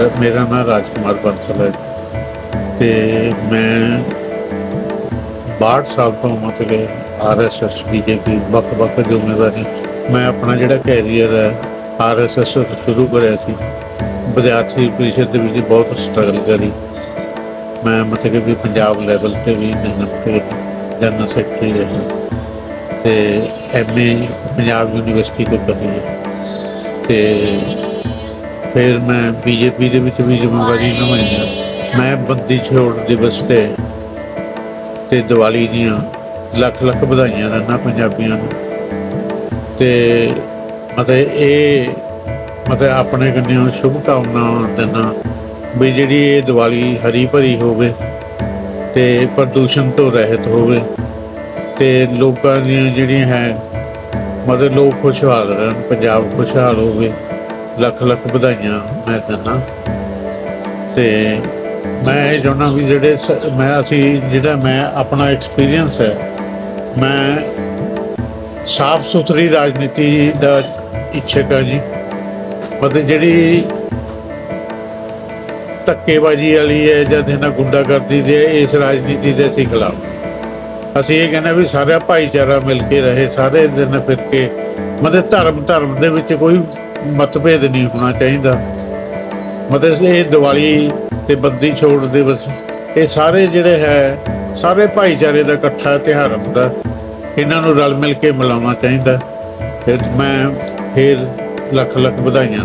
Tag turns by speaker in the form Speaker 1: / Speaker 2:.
Speaker 1: ਅ, ਮੇਰਾ ਨਾਮ ਰਾਜਕੁਮਾਰ ਬੰਸਲ ਹੈ ਤੇ ਮੈਂ 62 ਸਾਲ ਤੋਂ ਮਤਲਬ ਆਰਐਸਐਸ ਬੀਜੇਪੀ ਵੱਖ-ਵੱਖ ਜ਼ਿੰਮੇਵਾਰੀ ਮੈਂ ਆਪਣਾ ਜਿਹੜਾ ਕੈਰੀਅਰ ਹੈ ਆਰਐਸਐਸ ਤੋਂ ਸ਼ੁਰੂ ਕਰਿਆ ਸੀ। ਵਿਦਿਆਰਥੀ ਪ੍ਰੀਸ਼ਦ ਦੇ ਵਿੱਚ ਬਹੁਤ ਸਟਰਗਲ ਕਰੀ। ਮੈਂ ਮਤਲਬ ਕਿ ਪੰਜਾਬ ਲੈਵਲ ਤੇ ਵੀ ਮਿਹਨਤ ਤੇ ਜਨਰਲ ਸੈਕਟਰੀ ਰਿਹਾ। ਤੇ ਐਮਏ ਪੰਜਾਬ ਯੂਨੀਵਰਸਿਟੀ ਤੋਂ ਕਰੀ ਹੈ। ਤੇ ਫਿਰ ਮੈਂ ਬੀਜੇਪੀ ਦੇ ਵਿੱਚ ਵੀ ਜ਼ਿੰਮੇਵਾਰੀ ਨਿਭਾਈ ਹੈ ਮੈਂ ਬੰਦੀ ਛੋੜ ਦਿਵਸ ਤੇ ਤੇ ਦੀਵਾਲੀ ਦੀਆਂ ਲੱਖ ਲੱਖ ਵਧਾਈਆਂ ਦਿੰਦਾ ਪੰਜਾਬੀਆਂ ਨੂੰ। ਤੇ ਮਤਲਬ ਇਹ ਮਤਲਬ ਆਪਣੇ ਕੰਨਿਓ ਸ਼ੁਭ ਕਾਮਨਾਵਾਂ ਦਿੰਦਾ ਵੀ ਜਿਹੜੀ ਇਹ ਦੀਵਾਲੀ ਹਰੀ ਭਰੀ ਹੋਵੇ ਤੇ ਪ੍ਰਦੂਸ਼ਣ ਤੋਂ ਰਹਿਤ ਹੋਵੇ ਤੇ ਲੋਕਾਂ ਦੀਆਂ ਜਿਹੜੀਆਂ ਹੈ ਮਤਲਬ ਲੋਕ ਖੁਸ਼ਹਾਲ ਰਹਿਣ, ਪੰਜਾਬ ਖੁਸ਼ਹਾਲ ਹੋਵੇ। ਲੱਖ ਲੱਖ ਵਧਾਈਆਂ ਮੈਂ ਦਿੰਦਾ। ਤੇ ਮੈਂ ਇਹ ਚਾਹੁੰਦਾ ਵੀ ਜਿਹੜੇ ਮੈਂ ਅਸੀਂ ਜਿਹੜਾ ਮੈਂ ਆਪਣਾ ਐਕਸਪੀਰੀਅੰਸ ਹੈ ਮੈਂ ਸਾਫ਼ ਸੁਥਰੀ ਰਾਜਨੀਤੀ ਦਾ ਇੱਛਕ ਹਾਂ ਜੀ। ਮਤਲਬ ਜਿਹੜੀ ਧੱਕੇਬਾਜ਼ੀ ਵਾਲੀ ਹੈ ਜਾਂ ਜਿਹਨਾਂ ਗੁੰਡਾਗਰਦੀ ਦੇ ਹੈ, ਇਸ ਰਾਜਨੀਤੀ ਦੇ ਅਸੀਂ ਖਿਲਾਫ। ਅਸੀਂ ਇਹ ਕਹਿੰਦੇ ਵੀ ਸਾਰਾ ਭਾਈਚਾਰਾ ਮਿਲ ਕੇ ਰਹੇ ਸਾਰੇ ਦਿਨ ਫਿਰ ਕੇ ਮਤਲਬ ਧਰਮ ਧਰਮ ਦੇ ਵਿੱਚ ਕੋਈ ਮਤਭੇਦ ਨਹੀਂ ਹੋਣਾ ਚਾਹੀਦਾ। ਮਤਲਬ ਇਹ ਦੀਵਾਲੀ ਤੇ ਬੰਦੀ ਛੋੜ ਦਿਵਸ, ਇਹ ਸਾਰੇ ਜਿਹੜੇ ਹੈ, ਸਾਰੇ ਭਾਈਚਾਰੇ ਦਾ ਇਕੱਠਾ ਤਿਉਹਾਰ ਹੁੰਦਾ। ਇਹਨਾਂ ਨੂੰ ਰਲ ਮਿਲ ਕੇ ਮਨਾਉਣਾ ਚਾਹੀਦਾ। ਫਿਰ ਮੈਂ ਫਿਰ ਲੱਖ ਲੱਖ ਵਧਾਈਆਂ।